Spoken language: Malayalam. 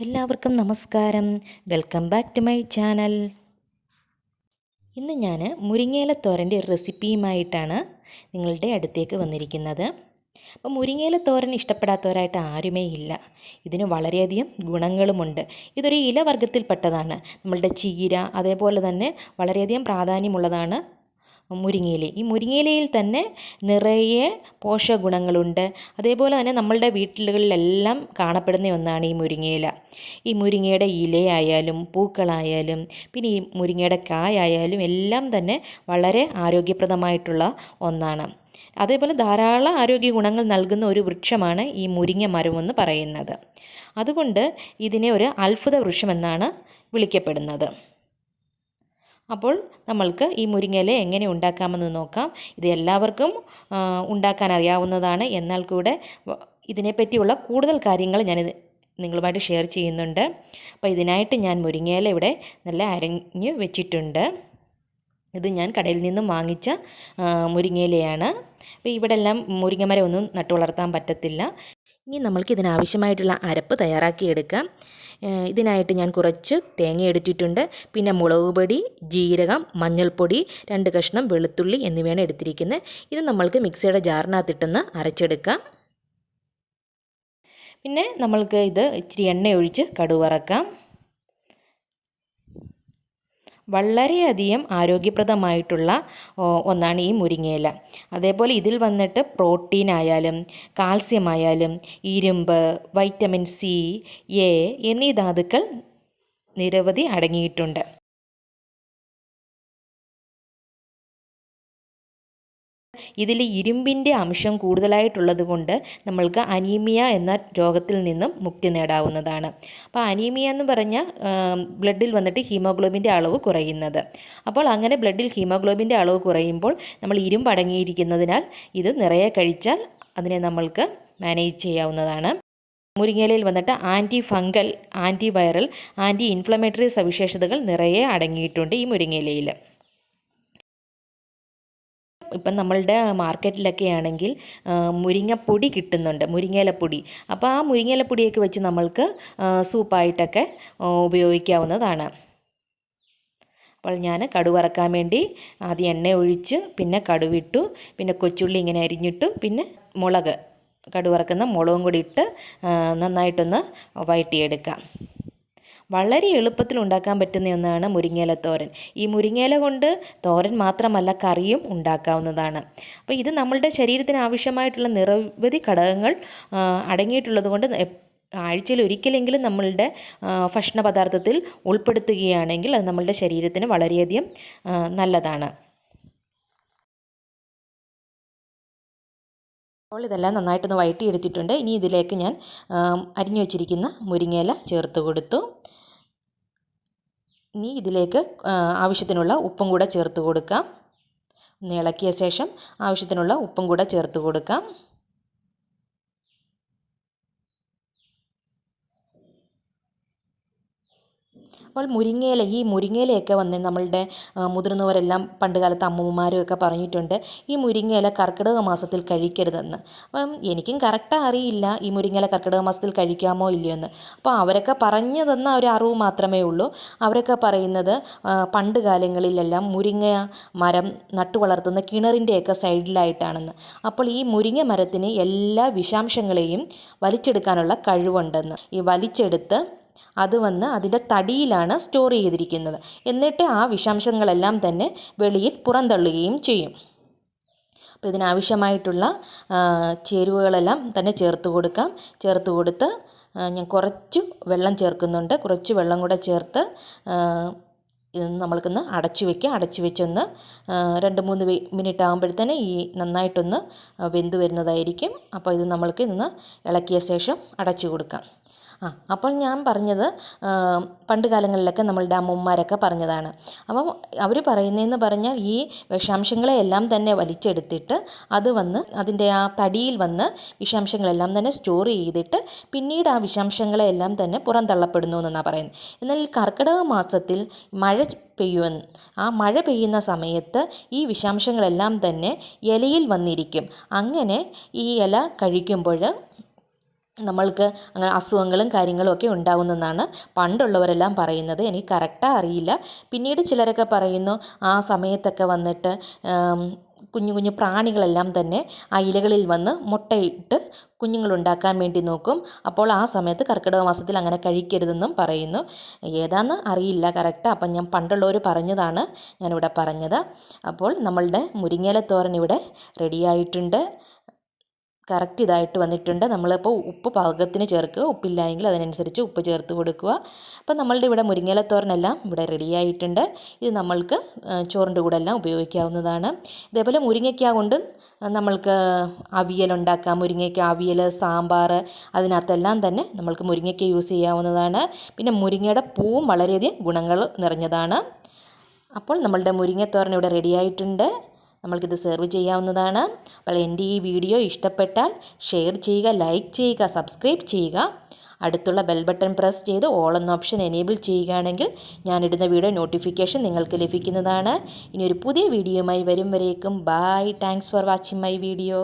എല്ലാവർക്കും നമസ്കാരം. Welcome back to my channel ഇന്ന് ഞാൻ മുരിങ്ങയില തോരന്റെ റെസിപ്പിയുമായിട്ടാണ് നിങ്ങളുടെ അടുത്തേക്ക് വന്നിരിക്കുന്നത്. അപ്പം മുരിങ്ങയില തോരൻ ഇഷ്ടപ്പെടാത്തവരായിട്ട് ആരുമേ ഇല്ല. ഇതിന് വളരെയധികം ഗുണങ്ങളുമുണ്ട്. ഇതൊരു ഇലവർഗത്തിൽപ്പെട്ടതാണ് നമ്മളുടെ ചീര അതേപോലെ തന്നെ വളരെയധികം പ്രാധാന്യമുള്ളതാണ് മുരിങ്ങയില. ഈ മുരിങ്ങയിലയിൽ തന്നെ നിറയെ പോഷകഗുണങ്ങളുണ്ട്. അതേപോലെ തന്നെ നമ്മളുടെ വീട്ടിലുകളിലെല്ലാം കാണപ്പെടുന്ന ഒന്നാണ് ഈ മുരിങ്ങയില. ഈ മുരിങ്ങയുടെ ഇലയായാലും പൂക്കളായാലും പിന്നെ ഈ മുരിങ്ങയുടെ കായായാലും എല്ലാം തന്നെ വളരെ ആരോഗ്യപ്രദമായിട്ടുള്ള ഒന്നാണ്. അതേപോലെ ധാരാളം ആരോഗ്യ ഗുണങ്ങൾ നൽകുന്ന ഒരു വൃക്ഷമാണ് ഈ മുരിങ്ങ മരമെന്ന് പറയുന്നത്. അതുകൊണ്ട് ഇതിനെ ഒരു അത്ഭുത വൃക്ഷമെന്നാണ് വിളിക്കപ്പെടുന്നത്. അപ്പോൾ നമ്മൾക്ക് ഈ മുരിങ്ങയില എങ്ങനെ ഉണ്ടാക്കാമെന്ന് നോക്കാം. ഇത് എല്ലാവർക്കും ഉണ്ടാക്കാൻ അറിയാവുന്നതാണ്. എന്നാൽ കൂടെ ഇതിനെപ്പറ്റിയുള്ള കൂടുതൽ കാര്യങ്ങൾ ഞാൻ നിങ്ങളുമായിട്ട് ഷെയർ ചെയ്യുന്നുണ്ട്. അപ്പോൾ ഇതിനായിട്ട് ഞാൻ മുരിങ്ങയില ഇവിടെ നല്ല അരഞ്ഞ് വെച്ചിട്ടുണ്ട്. ഇത് ഞാൻ കടയിൽ നിന്നും വാങ്ങിച്ച മുരിങ്ങയിലയാണ്. അപ്പോൾ ഇവിടെ എല്ലാം മുരിങ്ങമരം ഒന്നും നട്ടു വളർത്താൻ പറ്റത്തില്ല. ഇനി നമ്മൾക്ക് ഇതിനാവശ്യമായിട്ടുള്ള അരപ്പ് തയ്യാറാക്കിയെടുക്കാം. ഇതിനായിട്ട് ഞാൻ കുറച്ച് തേങ്ങ എടുത്തിട്ടുണ്ട്. പിന്നെ മുളക് പൊടി ജീരകം മഞ്ഞൾപ്പൊടി രണ്ട് കഷ്ണം വെളുത്തുള്ളി എന്നിവയാണ് എടുത്തിരിക്കുന്നത്. ഇത് നമ്മൾക്ക് മിക്സിയുടെ ജാറിനകത്തിട്ടൊന്ന് അരച്ചെടുക്കാം. പിന്നെ നമ്മൾക്ക് ഇത് ഇച്ചിരി എണ്ണ ഒഴിച്ച് കടുവറക്കാം. വളരെയധികം ആരോഗ്യപ്രദമായിട്ടുള്ള ഒന്നാണ് ഈ മുരിങ്ങയില. അതേപോലെ ഇതിൽ വന്നിട്ട് പ്രോട്ടീൻ ആയാലും കാൽസ്യം ആയാലും ഇരുമ്പ് വൈറ്റമിൻ സി എ എന്നീ ധാതുക്കൾ നിരവധി അടങ്ങിയിട്ടുണ്ട്. ഇതിൽ ഇരുമ്പിന്റെ അംശം കൂടുതലായിട്ടുള്ളത് കൊണ്ട് നമ്മൾക്ക് അനീമിയ എന്ന രോഗത്തിൽ നിന്നും മുക്തി നേടാവുന്നതാണ്. അപ്പോൾ അനീമിയ എന്ന് പറഞ്ഞാൽ ബ്ലഡിൽ വന്നിട്ട് ഹീമോഗ്ലോബിന്റെ അളവ് കുറയുന്നത്. അപ്പോൾ അങ്ങനെ ബ്ലഡിൽ ഹീമോഗ്ലോബിന്റെ അളവ് കുറയുമ്പോൾ നമ്മൾ ഇരുമ്പ് അടങ്ങിയിരിക്കുന്നതിനാൽ ഇത് നിറയെ കഴിച്ചാൽ അതിനെ നമ്മൾക്ക് മാനേജ് ചെയ്യാവുന്നതാണ്. മുരിങ്ങയിലയിൽ വന്നിട്ട് anti fungal anti viral anti inflammatory സവിശേഷതകൾ നിറയെ അടങ്ങിയിട്ടുണ്ട് ഈ മുരിങ്ങയിലയിൽ ഇപ്പം നമ്മളുടെ മാർക്കറ്റിലൊക്കെ ആണെങ്കിൽ മുരിങ്ങപ്പൊടി കിട്ടുന്നുണ്ട് മുരിങ്ങയിലപ്പൊടി. അപ്പോൾ ആ മുരിങ്ങയിലപ്പൊടിയൊക്കെ വെച്ച് നമ്മൾക്ക് സൂപ്പായിട്ടൊക്കെ ഉപയോഗിക്കാവുന്നതാണ്. അപ്പോൾ ഞാൻ കടുവറക്കാൻ വേണ്ടി ആദ്യം എണ്ണ ഒഴിച്ച് പിന്നെ കടുവിട്ടു പിന്നെ കൊച്ചുള്ളി ഇങ്ങനെ അരിഞ്ഞിട്ടു പിന്നെ മുളക്. കടുവറക്കുന്ന മുളകും കൂടി ഇട്ട് നന്നായിട്ടൊന്ന് വഴറ്റിയെടുക്കാം വളരെ എളുപ്പത്തിൽ ഉണ്ടാക്കാൻ പറ്റുന്ന ഒന്നാണ് മുരിങ്ങയില തോരൻ. ഈ മുരിങ്ങയില കൊണ്ട് തോരൻ മാത്രമല്ല കറിയും ഉണ്ടാക്കാവുന്നതാണ്. അപ്പോൾ ഇത് നമ്മളുടെ ശരീരത്തിന് ആവശ്യമായിട്ടുള്ള നിരവധി ഘടകങ്ങൾ അടങ്ങിയിട്ടുള്ളത് കൊണ്ട് ആഴ്ചയിൽ ഒരിക്കലെങ്കിലും നമ്മളുടെ ഭക്ഷണ പദാർത്ഥത്തിൽ ഉൾപ്പെടുത്തുകയാണെങ്കിൽ അത് നമ്മളുടെ ശരീരത്തിന് വളരെയധികം നല്ലതാണ്. അപ്പോൾ ഇതെല്ലാം നന്നായിട്ടൊന്ന് വഴറ്റിയെടുത്തിട്ടുണ്ട് ഇനി ഇതിലേക്ക് ഞാൻ അരിഞ്ഞു വെച്ചിരിക്കുന്ന മുരിങ്ങയില ചേർത്ത് കൊടുത്തു. ഇനി ഇതിലേക്ക് ആവശ്യത്തിനുള്ള ഉപ്പും കൂടെ ചേർത്ത് കൊടുക്കാം. ഒന്ന് ഇളക്കിയ ശേഷം ആവശ്യത്തിനുള്ള ഉപ്പും കൂടെ ചേർത്ത് കൊടുക്കാം. അപ്പോൾ മുരിങ്ങയില ഈ മുരിങ്ങയിലയൊക്കെ വന്ന് നമ്മളുടെ മുതിർന്നവരെല്ലാം പണ്ട് കാലത്ത് അമ്മൂമ്മമാരും ഒക്കെ പറഞ്ഞിട്ടുണ്ട് ഈ മുരിങ്ങയില കർക്കിടക മാസത്തിൽ കഴിക്കരുതെന്ന്. അപ്പം എനിക്കും കറക്റ്റ് അറിയില്ല ഈ മുരിങ്ങയില കർക്കിടക മാസത്തിൽ കഴിക്കാമോ ഇല്ലയോ എന്ന് അപ്പോൾ അവരൊക്കെ പറഞ്ഞു തന്ന ഒരു അറിവ് മാത്രമേ ഉള്ളൂ. അവരൊക്കെ പറയുന്നത് പണ്ട് കാലങ്ങളിലെല്ലാം മുരിങ്ങ മരം നട്ടു വളർത്തുന്ന കിണറിന്റെയൊക്കെ സൈഡിലായിട്ടാണെന്ന്. അപ്പോൾ ഈ മുരിങ്ങ മരത്തിന് എല്ലാ വിഷാംശങ്ങളെയും വലിച്ചെടുക്കാനുള്ള കഴിവുണ്ടെന്ന്. ഈ വലിച്ചെടുത്ത് അത് വന്ന് അതിന്റെ തടിയിലാണ് സ്റ്റോർ ചെയ്തിരിക്കുന്നത്. എന്നിട്ട് ആ വിഷാംശങ്ങളെല്ലാം തന്നെ വെളിയിൽ പുറന്തള്ളുകയും ചെയ്യും. അപ്പോൾ ഇതിനാവശ്യമായിട്ടുള്ള ചേരുവകളെല്ലാം തന്നെ ചേർത്ത് കൊടുക്കാം. ചേർത്ത് കൊടുത്ത് ഞാൻ കുറച്ച് വെള്ളം ചേർക്കുന്നുണ്ട്. കുറച്ച് വെള്ളം കൂടെ ചേർത്ത് ഇത് നമ്മൾക്കൊന്ന് അടച്ചു വയ്ക്കുക അടച്ചു വെച്ചൊന്ന് രണ്ട് മൂന്ന് മിനിറ്റ് ആകുമ്പോഴത്തേന് ഈ നന്നായിട്ടൊന്ന് വെന്ത് വരുന്നതായിരിക്കും. അപ്പോൾ ഇത് നമ്മൾക്ക് ഇന്ന് ഇളക്കിയ ശേഷം അടച്ചു കൊടുക്കാം. ആ അപ്പോൾ ഞാൻ പറഞ്ഞത് പണ്ട് കാലങ്ങളിലൊക്കെ നമ്മളുടെ അമ്മൂമ്മമാരൊക്കെ പറഞ്ഞതാണ്. അപ്പം അവർ പറയുന്നതെന്ന് പറഞ്ഞാൽ ഈ വിഷാംശങ്ങളെയെല്ലാം തന്നെ വലിച്ചെടുത്തിട്ട് അത് വന്ന് അതിന്റെ ആ തടിയിൽ വന്ന് വിഷാംശങ്ങളെല്ലാം തന്നെ സ്റ്റോർ ചെയ്തിട്ട് പിന്നീട് ആ വിഷാംശങ്ങളെല്ലാം തന്നെ പുറന്തള്ളപ്പെടുന്നു എന്നാണ് പറയുന്നത്. എന്നാൽ ഈ കർക്കിടക മാസത്തിൽ മഴ പെയ്യുമെന്ന് ആ മഴ പെയ്യുന്ന സമയത്ത് ഈ വിഷാംശങ്ങളെല്ലാം തന്നെ ഇലയിൽ വന്നിരിക്കും. അങ്ങനെ ഈ ഇല കഴിക്കുമ്പോൾ നമ്മൾക്ക് അങ്ങനെ അസുഖങ്ങളും കാര്യങ്ങളും ഒക്കെ ഉണ്ടാകുന്നതെന്നാണ് പണ്ടുള്ളവരെല്ലാം പറയുന്നത്. എനിക്ക് കറക്റ്റാണ് അറിയില്ല. പിന്നീട് ചിലരൊക്കെ പറയുന്നു ആ സമയത്തൊക്കെ വന്നിട്ട് കുഞ്ഞു കുഞ്ഞു പ്രാണികളെല്ലാം തന്നെ ആ ഇലകളിൽ വന്ന് മുട്ടയിട്ട് കുഞ്ഞുങ്ങളുണ്ടാക്കാൻ വേണ്ടി നോക്കും. അപ്പോൾ ആ സമയത്ത് കർക്കിടക മാസത്തിൽ അങ്ങനെ കഴിക്കരുതെന്നും പറയുന്നു. ഏതാന്ന് അറിയില്ല കറക്റ്റ്. അപ്പം ഞാൻ പണ്ടുള്ളവർ പറഞ്ഞതാണ് ഞാനിവിടെ പറഞ്ഞത്. അപ്പോൾ നമ്മളുടെ മുരിങ്ങയില തോരൻ ഇവിടെ റെഡിയായിട്ടുണ്ട്. കറക്റ്റ് ഇതായിട്ട് വന്നിട്ടുണ്ട്. നമ്മളിപ്പോൾ ഉപ്പ് പാകത്തിന് ചേർക്കുക. ഉപ്പില്ലായെങ്കിൽ അതിനനുസരിച്ച് ഉപ്പ് ചേർത്ത് കൊടുക്കുക. അപ്പോൾ നമ്മളുടെ ഇവിടെ മുരിങ്ങയിലത്തോരനെല്ലാം ഇവിടെ റെഡിയായിട്ടുണ്ട് ഇത് നമ്മൾക്ക് ചോറിന്റെ കൂടെ എല്ലാം ഉപയോഗിക്കാവുന്നതാണ്. ഇതേപോലെ മുരിങ്ങയ്ക്ക കൊണ്ട് നമ്മൾക്ക് അവിയൽ ഉണ്ടാക്കാം. മുരിങ്ങയ്ക്ക അവിയൽ സാമ്പാർ അതിനകത്തെല്ലാം തന്നെ നമ്മൾക്ക് മുരിങ്ങയ്ക്ക യൂസ് ചെയ്യാവുന്നതാണ്. പിന്നെ മുരിങ്ങയുടെ പൂവും വളരെയധികം ഗുണങ്ങൾ നിറഞ്ഞതാണ്. അപ്പോൾ നമ്മളുടെ മുരിങ്ങത്തോരൻ ഇവിടെ റെഡിയായിട്ടുണ്ട് നമ്മൾക്കിത് സെർവ് ചെയ്യാവുന്നതാണ്. അപ്പോൾ എന്റെ ഈ വീഡിയോ ഇഷ്ടപ്പെട്ടാൽ ഷെയർ ചെയ്യുക ലൈക്ക് ചെയ്യുക സബ്സ്ക്രൈബ് ചെയ്യുക. അടുത്തുള്ള ബെൽ ബട്ടൺ പ്രസ് ചെയ്ത് ഓൾ എന്ന ഓപ്ഷൻ എനേബിൾ ചെയ്യുകയാണെങ്കിൽ ഞാനിടുന്ന വീഡിയോ നോട്ടിഫിക്കേഷൻ നിങ്ങൾക്ക് ലഭിക്കുന്നതാണ്. ഇനി ഒരു പുതിയ വീഡിയോയുമായി വരും വരേക്കും. Bye thanks for watching my video